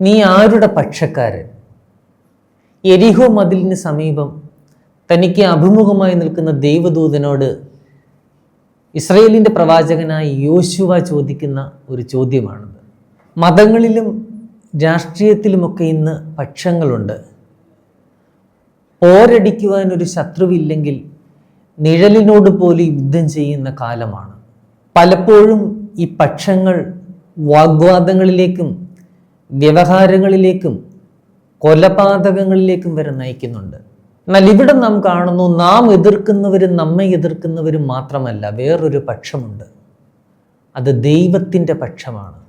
നീ ആരുടെ പക്ഷക്കാരൻ എരിഹോ മതിലിന് സമീപം തനിക്ക് അഭിമുഖമായി നിൽക്കുന്ന ദൈവദൂതനോട് ഇസ്രയേലിന്റെ പ്രവാചകനായ യോശുവ ചോദിക്കുന്ന ഒരു ചോദ്യമാണത്. മതങ്ങളിലും രാഷ്ട്രീയത്തിലുമൊക്കെ ഇന്ന് പക്ഷങ്ങളുണ്ട്. പോരടിക്കുവാൻ ഒരു ശത്രുവില്ലെങ്കിൽ നിഴലിനോട് പോലും യുദ്ധം ചെയ്യുന്ന കാലമാണ്. പലപ്പോഴും ഈ പക്ഷങ്ങൾ വാഗ്വാദങ്ങളിലേക്കും വ്യവഹാരങ്ങളിലേക്കും കൊലപാതകങ്ങളിലേക്കും വരെ നയിക്കുന്നുണ്ട്. എന്നാൽ ഇവിടെ നാം കാണുന്നു നാം എതിർക്കുന്നവരും നമ്മെ എതിർക്കുന്നവരും മാത്രമല്ല വേറൊരു പക്ഷമുണ്ട്. അത് ദൈവത്തിന്റെ പക്ഷമാണ്.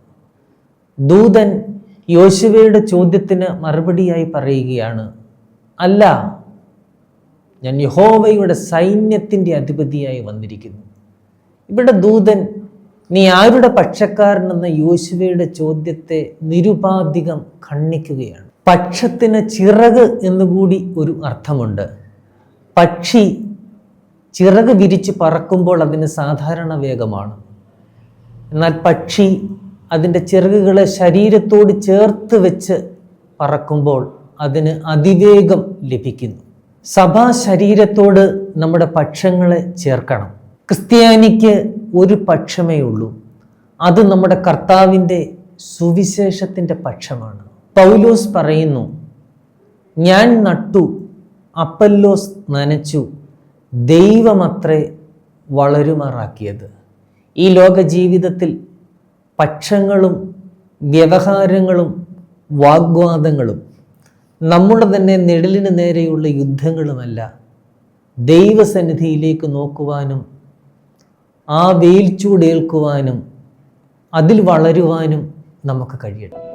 ദൂതൻ യോശുവയുടെ ചോദ്യത്തിന് മറുപടിയായി പറയുകയാണ് അല്ല ഞാൻ യഹോവയുടെ സൈന്യത്തിന്റെ അധിപതിയായി വന്നിരിക്കുന്നു. ഇവിടെ ദൂതൻ നീ ആരുടെ പക്ഷക്കാരനെന്ന യോശുവയുടെ ചോദ്യത്തെ നിരുപാധികം ഖണ്ഡിക്കുകയാണ്. പക്ഷത്തിന് ചിറക് എന്നുകൂടി ഒരു അർത്ഥമുണ്ട്. പക്ഷി ചിറക് വിരിച്ച് പറക്കുമ്പോൾ അതിന് സാധാരണ വേഗമാണ്. എന്നാൽ പക്ഷി അതിന്റെ ചിറകുകളെ ശരീരത്തോട് ചേർത്ത് വെച്ച് പറക്കുമ്പോൾ അതിന് അതിവേഗം ലഭിക്കുന്നു. സഭാ ശരീരത്തോട് നമ്മുടെ പക്ഷങ്ങളെ ചേർക്കണം. ക്രിസ്ത്യാനിക്ക് ഒരു പക്ഷമേ ഉള്ളൂ. അത് നമ്മുടെ കർത്താവിന്റെ സുവിശേഷത്തിന്റെ പക്ഷമാണ്. പൗലോസ് പറയുന്നു ഞാൻ നട്ടു അപ്പല്ലോസ് നനച്ചു ദൈവമത്രേ വളരുമാറാക്കിയത്. ഈ ലോക ജീവിതത്തിൽ പക്ഷങ്ങളും വ്യവഹാരങ്ങളും വാഗ്വാദങ്ങളും നമ്മുടെ തന്നെ നിഴലിന് നേരെയുള്ള യുദ്ധങ്ങളുമല്ല. ദൈവസന്നിധിയിലേക്ക് നോക്കുവാനും ആ വെയിൽ ചൂടേൽക്കുവാനും അതിൽ വളരുവാനും നമുക്ക് കഴിയണം